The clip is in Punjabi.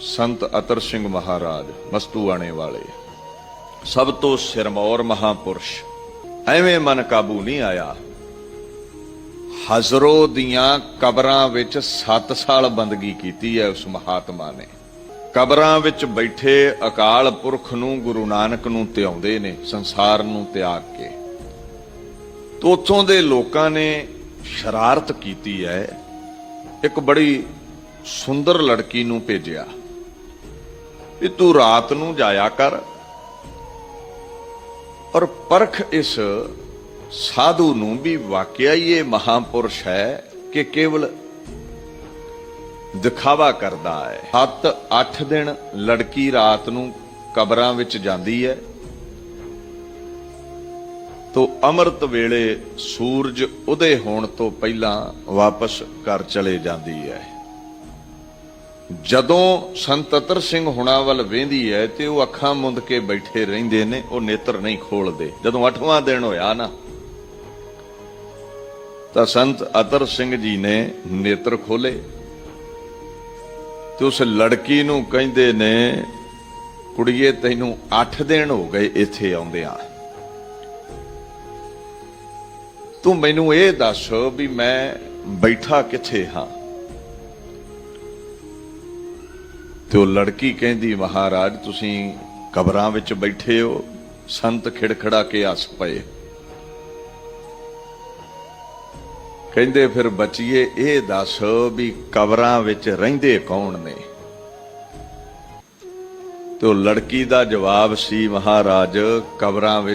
ਸੰਤ ਅਤਰ ਸਿੰਘ ਮਹਾਰਾਜ ਮਸਤੂਆਣੇ ਵਾਲੇ। ਸਭ ਤੋਂ ਸਿਰਮੌਰ ਮਹਾਪੁਰਸ਼, ਐਵੇਂ ਮਨ ਕਾਬੂ ਨਹੀਂ ਆਇਆ। ਹਜ਼ਰੋ ਦੀਆਂ ਕਬਰਾਂ ਵਿੱਚ 7 ਸਾਲ ਬੰਦਗੀ ਕੀਤੀ ਹੈ ਉਸ ਮਹਾਤਮਾ ਨੇ। ਕਬਰਾਂ ਵਿੱਚ ਬੈਠੇ ਅਕਾਲ ਪੁਰਖ ਨੂੰ ਗੁਰੂ ਨਾਨਕ ਨੂੰ ਧਿਆਉਂਦੇ ਨੇ, ਸੰਸਾਰ ਨੂੰ ਤਿਆਗ ਕੇ। ਤੋਂ ਉੱਥੋਂ ਦੇ ਲੋਕਾਂ ਨੇ ਸ਼ਰਾਰਤ ਕੀਤੀ ਹੈ, ਇੱਕ ਬੜੀ ਸੁੰਦਰ ਲੜਕੀ ਨੂੰ ਭੇਜਿਆ। ਵੀ ਤੂੰ ਰਾਤ ਨੂੰ ਜਾਇਆ ਕਰ ਔਰ ਪਰਖ ਇਸ ਸਾਧੂ ਨੂੰ ਵੀ ਵਾਕਿਆ ਹੀ ਇਹ ਮਹਾਪੁਰਸ਼ ਹੈ ਕਿ ਕੇਵਲ ਦਿਖਾਵਾ ਕਰਦਾ ਹੈ। 7-8 ਦਿਨ ਲੜਕੀ ਰਾਤ ਨੂੰ ਕਬਰਾਂ ਵਿੱਚ ਜਾਂਦੀ ਹੈ। ਤੋ ਅੰਮ੍ਰਿਤ ਵੇਲੇ ਸੂਰਜ ਉਦੇ ਹੋਣ ਤੋਂ ਪਹਿਲਾਂ ਵਾਪਸ ਘਰ ਚਲੇ ਜਾਂਦੀ ਹੈ। ਜਦੋਂ ਸੰਤ ਅਤਰ ਸਿੰਘ ਹੁਣਾ ਵੱਲ ਵੇਂਦੀ ਹੈ ਤੇ ਉਹ ਅੱਖਾਂ ਮੁੰਦ ਕੇ ਬੈਠੇ ਰਹਿੰਦੇ ਨੇ, ਉਹ ਨੇਤਰ ਨਹੀਂ ਖੋਲਦੇ। ਜਦੋਂ 8ਵਾਂ ਦਿਨ ਹੋਇਆ ਨਾ, ਤਾਂ ਸੰਤ ਅਤਰ ਸਿੰਘ ਜੀ ਨੇ ਨੇਤਰ ਖੋਲੇ ਤੇ ਉਸ ਲੜਕੀ ਨੂੰ ਕਹਿੰਦੇ ਨੇ, ਕੁੜੀਏ, ਤੈਨੂੰ 8 ਦਿਨ ਹੋ ਗਏ ਇੱਥੇ ਆਉਂਦਿਆਂ। ਤੂੰ ਮੈਨੂੰ ਇਹ ਦੱਸ ਵੀ ਮੈਂ ਬੈਠਾ ਕਿੱਥੇ ਹਾਂ? ਤੇ ਉਹ ਲੜਕੀ ਕਹਿੰਦੀ, ਮਹਾਰਾਜ, ਤੁਸੀਂ ਕਬਰਾਂ ਵਿੱਚ ਬੈਠੇ ਹੋ, ਸੰਤ ਖਿੜਖੜਾ ਕੇ ਹੱਸ ਪਏ ਕਹਿੰਦੇ, ਫਿਰ ਬਚੀਏ ਇਹ ਦੱਸ ਵੀ ਕਬਰਾਂ ਵਿੱਚ ਰਹਿੰਦੇ ਕੌਣ ਨੇ? ਤੇ ਉਹ ਲੜਕੀ ਦਾ ਜਵਾਬ ਸੀ, ਮਹਾਰਾਜ, ਕਬਰਾਂ ਵਿੱਚ